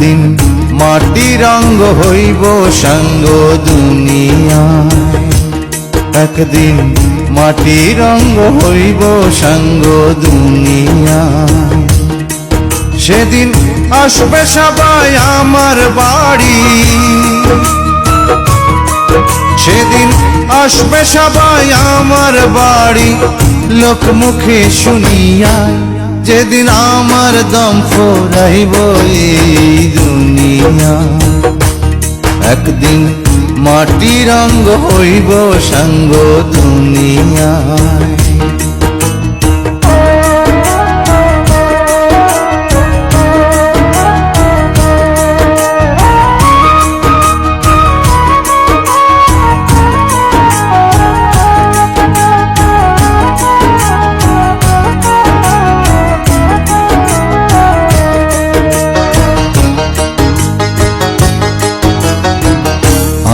মাটি রঙ্গ হইব সঙ্গ দুনিয়া একদিন মাটি রঙ্গ হইব সঙ্গ দুনিয়া সেদিন আসবে সবাই আমার বাড়ি। সেদিন আসবে সবাই আমার বাড়ি। লোক মুখে শুনিয়া যেদিন আমার দম ফোরাইব এই দুনিয়া একদিন মাটি রঙ্গ হইব সঙ্গ দুনিয়ায়।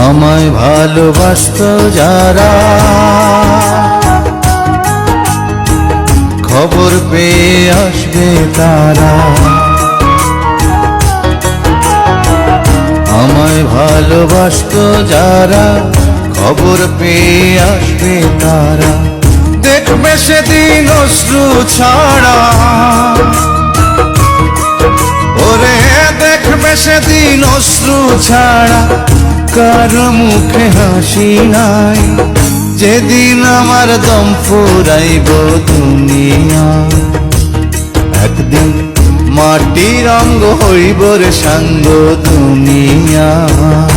আমায় ভালোবাসত যারা। খবর পেয়ে আসবে তারা। আমায় ভালোবাসত যারা, খবর পেয়ে আসবে তারা। দেখবে সেদিন অশ্রু ছাড়া। ওরে, দেখবে সেদিন অশ্রু ছাড়া। কার মুখে হাসি নাই? যেদিন আমার দম ফুরাইব দুনিয়া। একদিন মাটির অঙ্গ হইব রে সাঙ্গ দুনিয়ায়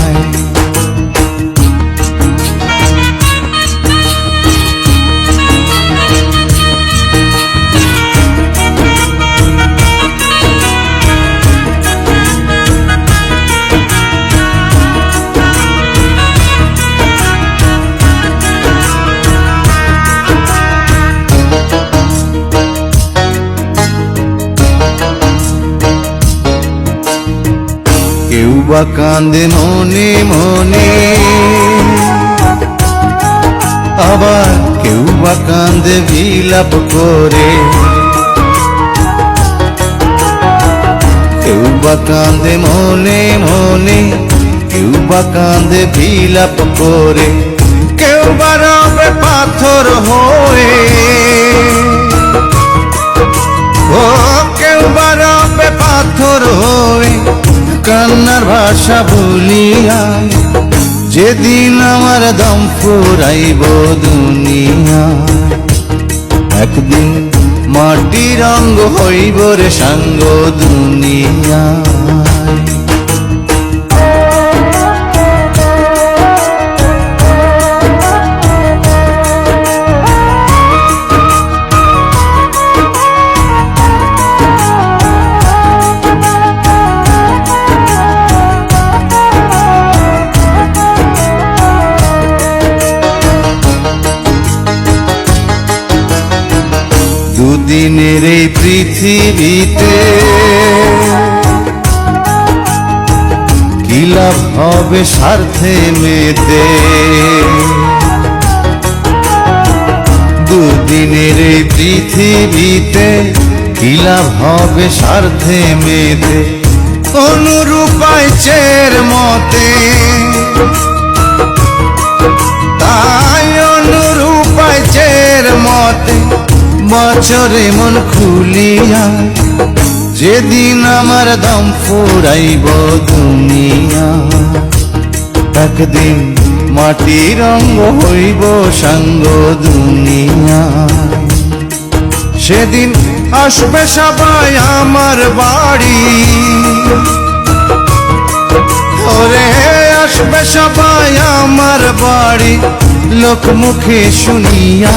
বা কান্দে মনে মনে। আবার কেউ বা কান্দে বিলাপ করে। কেউ বা কান্দে মনে মনে, কেউ বা কান্দে বিলাপ করে। কেউ বা রবে বলিয়া ভুলিয়া যেদিন আমার দম ফুরাইব দুনিয়া একদিন মাটি রঙ্গ হইব রে সাঙ্গ দুনিয়া। দুদিনের এই পৃথিবীতে কি লাভ হবে স্বার্থে মেতে? দুদিনের এই পৃথিবীতে কি লাভ হবে স্বার্থে মেতে? অনুরূপায় চের মতে বছরে মন খুলিয়া, যেদিন আমার দম ফুরাইব দুনিয়া, একদিন মাটি রঙ্গ হইব সাঙ্গ দুনিয়া। সেদিন আসবে সবাই আমার বাড়ি। ওরে আসবে সবাই আমার বাড়ি লোক মুখে শুনিয়া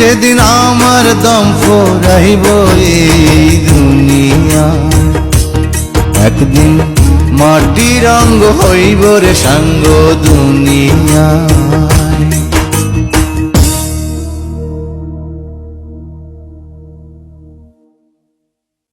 যেদিন আমার দম ফোরাইব এই দুনিয়া। একদিন মাটি রঙ্গ হইব রে সাঙ্গ দুনিয়া।